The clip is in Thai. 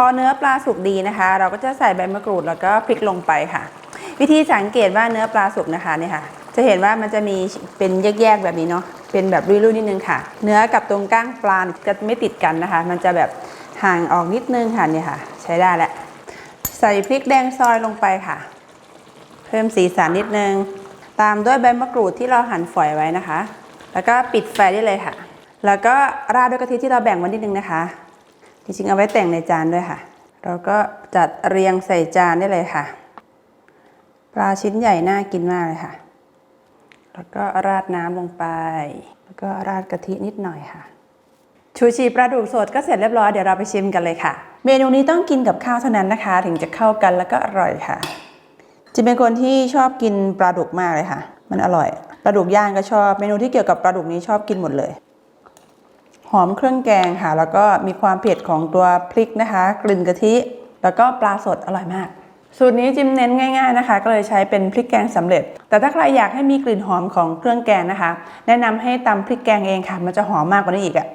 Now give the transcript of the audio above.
อเนื้อปลาสุกดีนะคะ เราก็จะใส่ใบมะกรูดแล้วก็พริกลงไปค่ะ วิธีสังเกตว่าเนื้อปลาสุกนะคะเนี่ยค่ะ จะเห็นว่ามันจะมีเป็นแยกๆแบบนี้เนาะเป็นแบบรุ่ยๆนิดนึงค่ะ เนื้อกับตรงก้างปลาจะไม่ติดกันนะคะ มันจะแบบห่างออกนิดนึงค่ะเนี่ยค่ะ ใช้ได้แล้วใส่พริกแดงซอยลงไปค่ะ เพิ่มสีสันนิดนึง ตามด้วยใบมะกรูดที่เราหั่นฝอยไว้นะคะ แล้วก็ปิดไฟได้เลยค่ะ แล้วก็ราดด้วยกะทิที่เราแบ่งไว้นิดนึงนะคะ จริงๆเอาไว้แต่งในจานด้วยค่ะ เราก็จัดเรียงใส่จานได้เลยค่ะ ปลาชิ้นใหญ่น่ากินมากเลยค่ะ แล้วก็ราดน้ำลงไป แล้วก็ราดกะทินิดหน่อยค่ะ ชูชีปลาดุกสดก็เสร็จเรียบร้อยเดี๋ยวเราไปชิมกันเลยค่ะ เมนูนี้ต้องกินกับข้าวเท่านั้นนะคะ ถึงจะเข้ากันแล้วก็อร่อยค่ะ จะเป็นคนที่ชอบกินปลาดุกมากเลยค่ะ มันอร่อยปลาดุกย่างก็ชอบ เมนูที่เกี่ยวกับปลาดุกนี้ชอบกินหมดเลย หอมเครื่องแกงค่ะ แล้วก็มีความเผ็ดของตัวพริกนะคะ กลิ่นกะทิ แล้วก็ปลาสดอร่อยมาก สูตรนี้จิมเน้นง่ายๆนะคะ ก็เลยใช้เป็นพริกแกงสำเร็จ แต่ถ้าใครอยากให้มีกลิ่นหอมของเครื่องแกงนะคะ แนะนำให้ตำพริกแกงเองค่ะ มันจะหอมมากกว่านี้อีกอะ่ะ